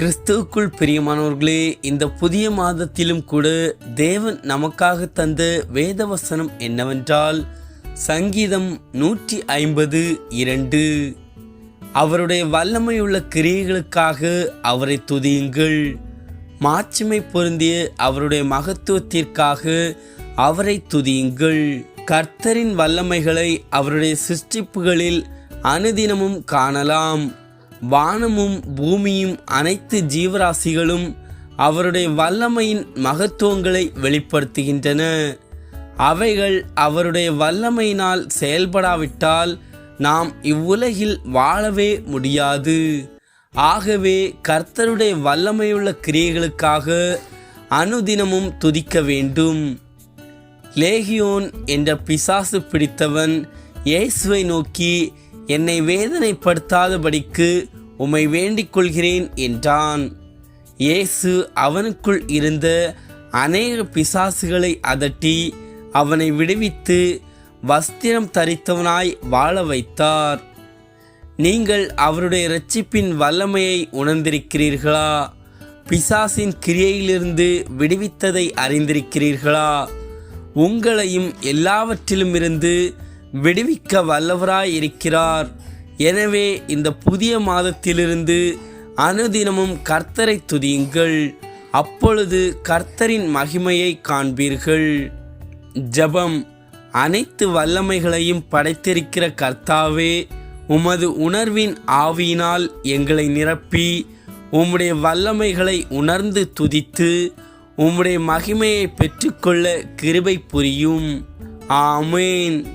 கிறிஸ்துவுக்குள் பிரியமானவர்களே இந்த புதிய மாதத்திலும் கூட தேவன் நமக்காக தந்த வேதவசனம் என்னவென்றால் சங்கீதம் நூற்றி ஐம்பது இரண்டு. அவருடைய வல்லமையுள்ள கிரியைகளுக்காக அவரை துதியுங்கள். மாட்சிமை பொருந்திய அவருடைய மகத்துவத்திற்காக அவரை துதியுங்கள். கர்த்தரின் வல்லமைகளை அவருடைய சிருஷ்டிப்புகளில் அனுதினமும் காணலாம். வானமும் பூமியும் அனைத்து ஜீவராசிகளும் அவருடைய வல்லமையின் மகத்துவங்களை வெளிப்படுத்துகின்றன. அவைகள் அவருடைய வல்லமையினால் செயல்படாவிட்டால் நாம் இவ்வுலகில் வாழவே முடியாது. ஆகவே கர்த்தருடைய வல்லமையுள்ள கிரியைகளுக்காக அனுதினமும் துதிக்க வேண்டும். லேகியோன் என்ற பிசாசு பிடித்தவன் இயேசுவை நோக்கி என்னை வேதனைப்படுத்தாதபடிக்கு உம்மை வேண்டிக் கொள்கிறேன் என்றான். இயேசு அவனுக்குள் இருந்த அநேக பிசாசுகளை அதட்டி அவனை விடுவித்து வஸ்திரம் தரித்தவனாய் வாழ வைத்தார். நீங்கள் அவருடைய இரட்சிப்பின் வல்லமையை உணர்ந்திருக்கிறீர்களா? பிசாசின் கிரியையிலிருந்து விடுவித்ததை அறிந்திருக்கிறீர்களா? உங்களையும் எல்லாவற்றிலும் இருந்து விடுவிக்க வல்லவராய் இருக்கிறார் எனவே இந்த புதிய மாதத்திலிருந்து அனுதினமும் கர்த்தரை துதியுங்கள். அப்பொழுது கர்த்தரின் மகிமையை காண்பீர்கள். ஜெபம் அனைத்து வல்லமைகளையும் படைத்திருக்கிற கர்த்தாவே உமது உணர்வின் ஆவியினால் எங்களை நிரப்பி உம்முடைய வல்லமைகளை உணர்ந்து துதித்து உம்முடைய மகிமையை பெற்றுக்கொள்ள கிருபை புரியும். ஆமேன்.